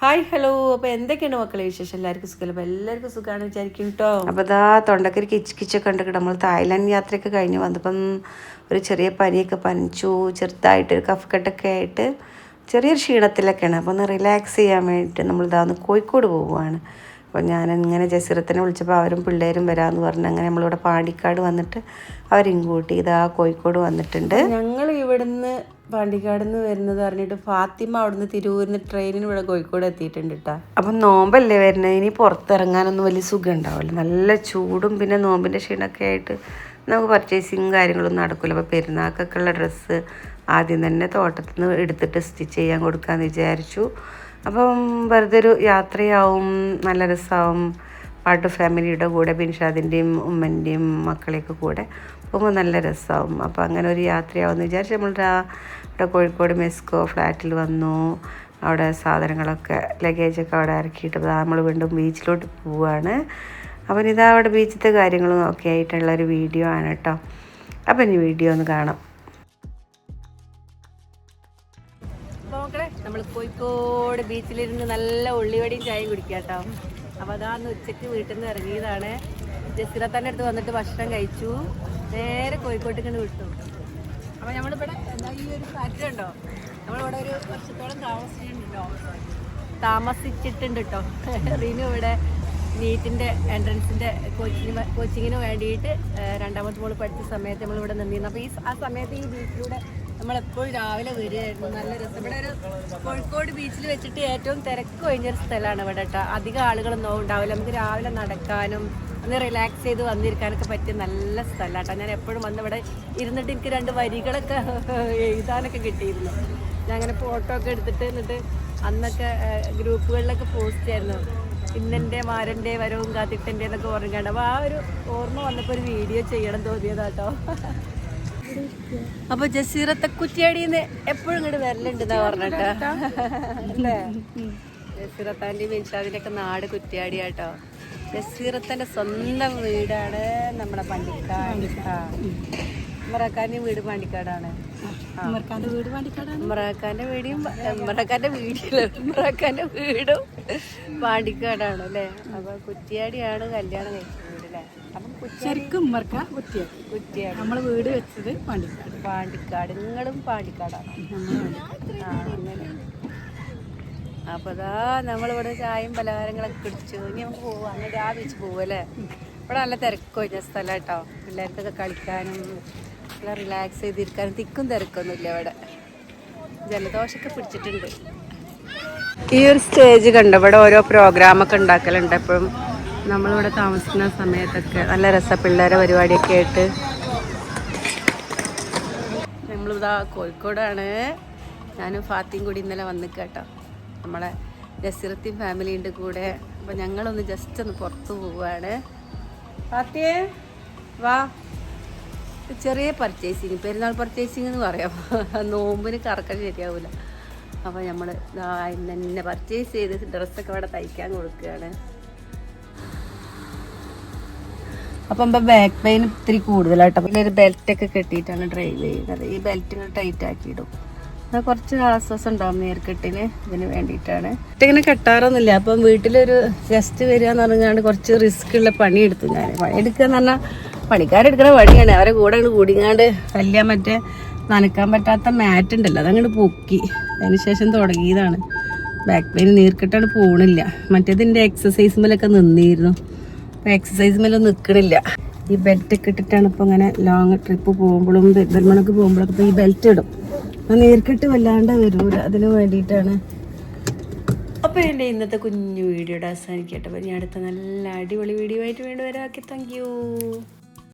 Hi hello. അപ്പോൾ എന്തൊക്കെയാണ് മക്കളെ വിശേഷം? എല്ലാവർക്കും സുഖം. എല്ലാവർക്കും സുഖമാണ് വിചാരിക്കും കേട്ടോ അപ്പോൾ ഇതാ തൊണ്ടക്കരി കിച്ച് കിച്ചൊക്കെ ഉണ്ട് നമ്മൾ തായ്ലാൻഡ് യാത്രയൊക്കെ കഴിഞ്ഞ് വന്നപ്പം ഒരു ചെറിയ പനിയൊക്കെ പനിച്ചു. ചെറുതായിട്ട് ഒരു കഫക്കെട്ടൊക്കെ ആയിട്ട് ചെറിയൊരു ക്ഷീണത്തിലൊക്കെയാണ്. അപ്പോൾ ഒന്ന് റിലാക്സ് ചെയ്യാൻ വേണ്ടിയിട്ട് നമ്മൾ ഇതാ ഒന്ന് കോഴിക്കോട് പോവുകയാണ് അപ്പോൾ ഞാൻ ഇങ്ങനെ ജസീറത്തിനെ വിളിച്ചപ്പോൾ അവരും പിള്ളേരും വരാമെന്ന് പറഞ്ഞു അങ്ങനെ നമ്മളിവിടെ പാണ്ടിക്കാട് വന്നിട്ട് അവരും കൂട്ടി ഇതാ കോഴിക്കോട് വന്നിട്ടുണ്ട്. ഞങ്ങൾ ഇവിടുന്ന് പാണ്ടിക്കാട് നിന്ന് വരുന്നത് പറഞ്ഞിട്ട് ഫാത്തിമ അവിടുന്ന് തിരൂരിന്ന് ട്രെയിനിന് ഇവിടെ കോഴിക്കോട് എത്തിയിട്ടുണ്ട് കേട്ടോ അപ്പം നോമ്പല്ലേ വരുന്നത്? ഇനി പുറത്തിറങ്ങാനൊന്നും വലിയ സുഖം ഉണ്ടാവില്ല നല്ല ചൂടും പിന്നെ നോമ്പിന്റെ ക്ഷീണമൊക്കെ ആയിട്ട് നമുക്ക് പർച്ചേസിങ് കാര്യങ്ങളൊന്നും നടക്കില്ല അപ്പോൾ പെരുന്നാൾക്കൊക്കെ ഉള്ള ഡ്രസ്സ് ആദ്യം തന്നെ തോട്ടത്തിൽ നിന്ന് എടുത്തിട്ട് സ്റ്റിച്ച് ചെയ്യാൻ കൊടുക്കാമെന്ന് വിചാരിച്ചു. അപ്പം വെറുതെ ഒരു യാത്രയാവും നല്ല രസമാവും പാട്ട് ഫാമിലിയുടെ കൂടെ ബിൻഷാദിന്റെയും ഉമ്മന്റെയും മക്കളെയൊക്കെ കൂടെ പോകുമ്പോൾ നല്ല രസമാവും അപ്പോൾ അങ്ങനെ ഒരു യാത്രയാവുമെന്ന് വിചാരിച്ച് നമ്മൾ ഇവിടെ കോഴിക്കോട് മെസ്കോ ഫ്ലാറ്റിൽ വന്നു. അവിടെ സാധനങ്ങളൊക്കെ ലഗേജൊക്കെ അവിടെ ഇറക്കിയിട്ട് നമ്മൾ വീണ്ടും ബീച്ചിലോട്ട് പോവുകയാണ് അപ്പം ഇതാ അവിടെ ബീച്ചിലത്തെ കാര്യങ്ങളും ഒക്കെ ആയിട്ടുള്ള ഒരു വീഡിയോ ആണ് കേട്ടോ. അപ്പം ഇനി വീഡിയോ ഒന്ന് കാണാം. നമ്മൾ കോഴിക്കോട് ബീച്ചിലിരുന്ന് നല്ല ഉള്ളിവടിയും ചായയും കുടിക്കുക കേട്ടോ അപ്പോൾ അതാന്ന് ഉച്ചയ്ക്ക് വീട്ടിൽ നിന്ന് ഇറങ്ങിയതാണ് ജസീറത്താന്റെ അടുത്ത് വന്നിട്ട് ഭക്ഷണം കഴിച്ചു. നേരെ കോഴിക്കോട്ടേക്ക് വിട്ടു. അപ്പോൾ നമ്മളിവിടെ എന്താ ഈ ഒരു ഫാക്ടറി ഉണ്ടോ? നമ്മളിവിടെ ഒരു വർഷത്തോളം താമസിച്ചിട്ടുണ്ടോ? താമസിച്ചിട്ടുണ്ട് കേട്ടോ റീനു ഇവിടെ നീറ്റിന്റെ എൻട്രൻസിന്റെ കോച്ചിങ്ങിന് കോച്ചിങ്ങിന് വേണ്ടിയിട്ട് രണ്ടാമത്തെ മോൾ പഠിച്ച സമയത്ത് നമ്മളിവിടെ നിന്നിരുന്നു. അപ്പോൾ ഈ ആ സമയത്ത് ഈ ബീച്ചിലൂടെ നമ്മളെപ്പോഴും രാവിലെ വരികയായിരുന്നു. നല്ല രസം. ഇവിടെ ഒരു കോഴിക്കോട് ബീച്ചിൽ വെച്ചിട്ട് ഏറ്റവും തിരക്ക് ഒഴിഞ്ഞൊരു സ്ഥലമാണ് ഇവിടെ കേട്ടോ അധികം ആളുകളൊന്നും ഉണ്ടാവില്ല. നമുക്ക് രാവിലെ നടക്കാനും ഒന്ന് റിലാക്സ് ചെയ്ത് വന്നിരിക്കാനൊക്കെ പറ്റിയ നല്ല സ്ഥലമാണ് കേട്ടോ ഞാൻ എപ്പോഴും വന്ന് ഇവിടെ ഇരുന്നിട്ട് എനിക്ക് രണ്ട് വരികളൊക്കെ എഴുതാനൊക്കെ കിട്ടിയിരുന്നു. ഞാൻ അങ്ങനെ ഫോട്ടോ ഒക്കെ എടുത്തിട്ട് എന്നിട്ട് അന്നൊക്കെ ഗ്രൂപ്പുകളിലൊക്കെ പോസ്റ്റ് ആയിരുന്നു ഇന്നെന്റെ മാരന്റെ വരവും കാത്തിട്ടന്റെ എന്നൊക്കെ പറഞ്ഞിട്ടുണ്ട് അപ്പോൾ ആ ഒരു ഓർമ്മ വന്നപ്പോൾ ഒരു വീഡിയോ ചെയ്യണം തോന്നിയതാട്ടോ. അപ്പൊ ജസീറത്തെ കുറ്റിയാടിന്ന് എപ്പോഴും ഇങ്ങോട്ട് വരലുണ്ടെന്നാ പറഞ്ഞിട്ട് അല്ലേ? ജസീറത്താന്റെ മിൻഷാദിന്റെ ഒക്കെ നാട് കുറ്റിയാടിയാട്ടോ. ജസീറത്തന്റെ സ്വന്തം വീടാണ് നമ്മുടെ പണ്ടിക്കാട്. വീട് പാണ്ടിക്കാടാണ്. ഉമ്മർക്കാന്റെ വീട് പാണ്ടിക്കാടാണ്? വീടും ഇമ്രാക്കാന്റെ വീടില്ല ഇമ്രാക്കാന്റെ വീടും പാണ്ടിക്കാടാണ് അല്ലേ? അപ്പൊ കുറ്റിയാടിയാണ് കല്യാണം കഴിച്ചത് വീട് അല്ലേ? അപ്പം ശരിക്കും ഉമ്മർക്ക കുറ്റിയാണ്. നമ്മൾ വീട് വെച്ചത് പാണ്ടിക്കാട്. പാണ്ടിക്കാട്. നിങ്ങളും പാണ്ടിക്കാടാണ്? ആ അങ്ങനെ. അപ്പോൾ അതാ നമ്മളിവിടെ ചായയും പലഹാരങ്ങളൊക്കെ കുടിച്ചു. ഇനി നമുക്ക് പോവാം. അങ്ങനെ ആ ബീച്ച് പോവല്ലേ ഇവിടെ നല്ല തിരക്കൊഴിഞ്ഞ സ്ഥലം കേട്ടോ പിള്ളേർക്കൊക്കെ കളിക്കാനും നല്ല റിലാക്സ് ചെയ്തിരിക്കാനും തിക്കും തിരക്കൊന്നുമില്ല ഇവിടെ. ജലദോഷമൊക്കെ പിടിച്ചിട്ടുണ്ട്. ഈ ഒരു സ്റ്റേജ് കണ്ടോ? ഇവിടെ ഓരോ പ്രോഗ്രാമൊക്കെ ഉണ്ടാക്കലുണ്ട്. എപ്പോഴും നമ്മളിവിടെ താമസിക്കുന്ന സമയത്തൊക്കെ നല്ല രസ പിള്ളേരെ പരിപാടിയൊക്കെ ആയിട്ട്. നമ്മളിതാ കോഴിക്കോടാണ്. ഞാനും ഫാത്തിയും കൂടി ഇന്നലെ വന്ന് കേട്ടോ. നമ്മളെ ജസീറത്തിയും ഫാമിലിന്റെ കൂടെ. അപ്പം ഞങ്ങളൊന്ന് ജസ്റ്റ് ഒന്ന് പുറത്തു പോവുകയാണ് ഫാത്തിയെ വാ. ചെറിയ പർച്ചേസിങ് പെരുന്നാൾ പർച്ചേസിങ് എന്ന് പറയാം. നോമ്പിന് കറക്കം ശരിയാവില്ല അപ്പോൾ നമ്മൾ ഇന്ന് തന്നെ പർച്ചേസ് ചെയ്ത് ഡ്രസ്സൊക്കെ അവിടെ തയ്ക്കാൻ കൊടുക്കുകയാണ്. അപ്പം ബാക്ക് പെയിൻ ഇത്തിരി കൂടുതലായിട്ടോ. പിന്നെ ഒരു ബെൽറ്റ് ഒക്കെ കെട്ടിയിട്ടാണ് ഡ്രൈവ് ചെയ്യുന്നത്. ഈ ബെൽറ്റ് ഇങ്ങനെ ടൈറ്റ് ആക്കിയിടും. അത് കുറച്ച് ആശ്വാസം ഉണ്ടാവും നേർക്കെട്ടിന് ഇതിന് വേണ്ടിയിട്ടാണ്. ഇങ്ങനെ കെട്ടാറൊന്നുമില്ല. അപ്പം വീട്ടിലൊരു ഗസ്റ്റ് വരിക എന്ന് പറഞ്ഞാണ്ട് കുറച്ച് റിസ്ക് ഉള്ള പണി എടുത്തു ഞാൻ. പണി എടുക്കുക എന്ന് പറഞ്ഞാൽ പണിക്കാരെടുക്കുന്ന പണിയാണ്. അവരെ കൂടെ അങ്ങോട്ട് കൂടിങ്ങാണ്ട് വലിയ മറ്റേ നനക്കാൻ പറ്റാത്ത മാറ്റ് ഉണ്ടല്ലോ. അതങ്ങോട്ട് പൊക്കി. അതിന് ശേഷം തുടങ്ങിയതാണ്. ബാക്ക് പെയിൻ നീർക്കെട്ടാണ് പോണില്ല. മറ്റേതിന്റെ എക്സസൈസുമേലൊക്കെ നിന്നിരുന്നു. അപ്പോൾ എക്സസൈസ് മേലെ നിൽക്കണില്ല ഈ ബെൽറ്റ് ഒക്കെ ഇട്ടിട്ടാണ് ഇപ്പോൾ ഇങ്ങനെ ലോങ് ട്രിപ്പ് പോകുമ്പോഴും പെരുന്തൽമണക്ക് പോകുമ്പോഴൊക്കെ ഈ ബെൽറ്റ് ഇടും. അപ്പം നേർക്കിട്ട് വല്ലാണ്ട് വരൂല. അതിന് വേണ്ടിയിട്ടാണ്. അപ്പോൾ എന്റെ ഇന്നത്തെ കുഞ്ഞു വീഡിയോയുടെ അവസാനിക്കട്ടെ. അപ്പോൾ ഞാൻ അടുത്ത നല്ല അടിപൊളി വീഡിയോ ആയിട്ട് വീണ്ടും വരാം. Okay thank you